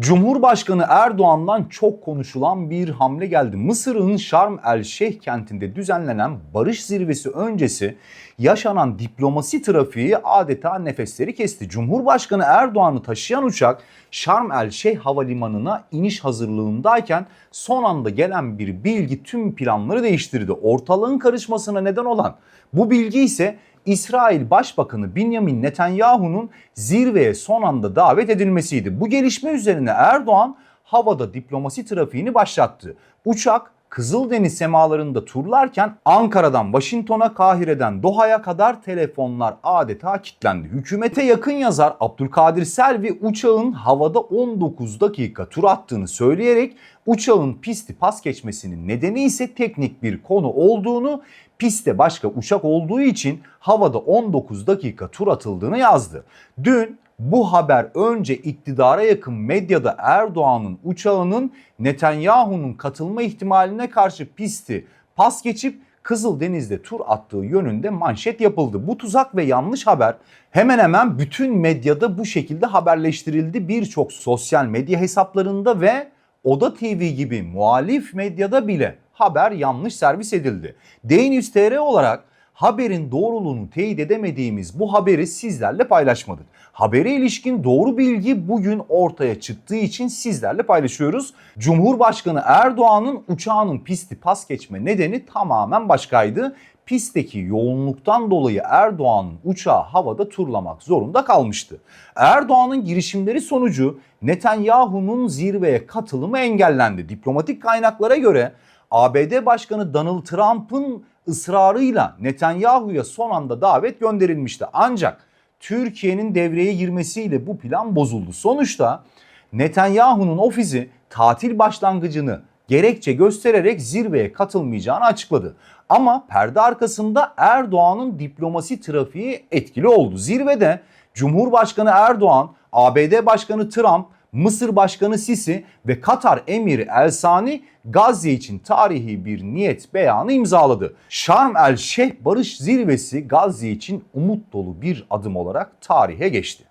Cumhurbaşkanı Erdoğan'dan çok konuşulan bir hamle geldi. Mısır'ın Şarm el Şeyh kentinde düzenlenen barış zirvesi öncesi yaşanan diplomasi trafiği adeta nefesleri kesti. Cumhurbaşkanı Erdoğan'ı taşıyan uçak Şarm el Şeyh havalimanına iniş hazırlığındayken son anda gelen bir bilgi tüm planları değiştirdi. Ortalığın karışmasına neden olan bu bilgi ise İsrail Başbakanı Benjamin Netanyahu'nun zirveye son anda davet edilmesiydi. Bu gelişme üzerine Erdoğan havada diplomasi trafiğini başlattı. Uçak Kızıldeniz semalarında turlarken Ankara'dan Washington'a, Kahire'den Doha'ya kadar telefonlar adeta kilitlendi. Hükümete yakın yazar Abdülkadir Selvi uçağın havada 19 dakika tur attığını söyleyerek uçağın pisti pas geçmesinin nedeni ise teknik bir konu olduğunu, pistte başka uçak olduğu için havada 19 dakika tur atıldığını yazdı. Dün bu haber önce iktidara yakın medyada Erdoğan'ın uçağının Netanyahu'nun katılma ihtimaline karşı pisti pas geçip Kızıldeniz'de tur attığı yönünde manşet yapıldı. Bu tuzak ve yanlış haber hemen hemen bütün medyada bu şekilde haberleştirildi. Birçok sosyal medya hesaplarında ve Oda TV gibi muhalif medyada bile haber yanlış servis edildi. DNÜS.TR olarak haberin doğruluğunu teyit edemediğimiz bu haberi sizlerle paylaşmadık. Habere ilişkin doğru bilgi bugün ortaya çıktığı için sizlerle paylaşıyoruz. Cumhurbaşkanı Erdoğan'ın uçağının pisti pas geçme nedeni tamamen başkaydı. Pistteki yoğunluktan dolayı Erdoğan'ın uçağı havada turlamak zorunda kalmıştı. Erdoğan'ın girişimleri sonucu Netanyahu'nun zirveye katılımı engellendi. Diplomatik kaynaklara göre ABD Başkanı Donald Trump'ın ısrarıyla Netanyahu'ya son anda davet gönderilmişti. Ancak Türkiye'nin devreye girmesiyle bu plan bozuldu. Sonuçta Netanyahu'nun ofisi tatil başlangıcını gerekçe göstererek zirveye katılmayacağını açıkladı. Ama perde arkasında Erdoğan'ın diplomasi trafiği etkili oldu. Zirvede Cumhurbaşkanı Erdoğan, ABD Başkanı Trump, Mısır Başkanı Sisi ve Katar Emiri El Sani Gazze için tarihi bir niyet beyanı imzaladı. Şarm El Şeyh Barış Zirvesi Gazze için umut dolu bir adım olarak tarihe geçti.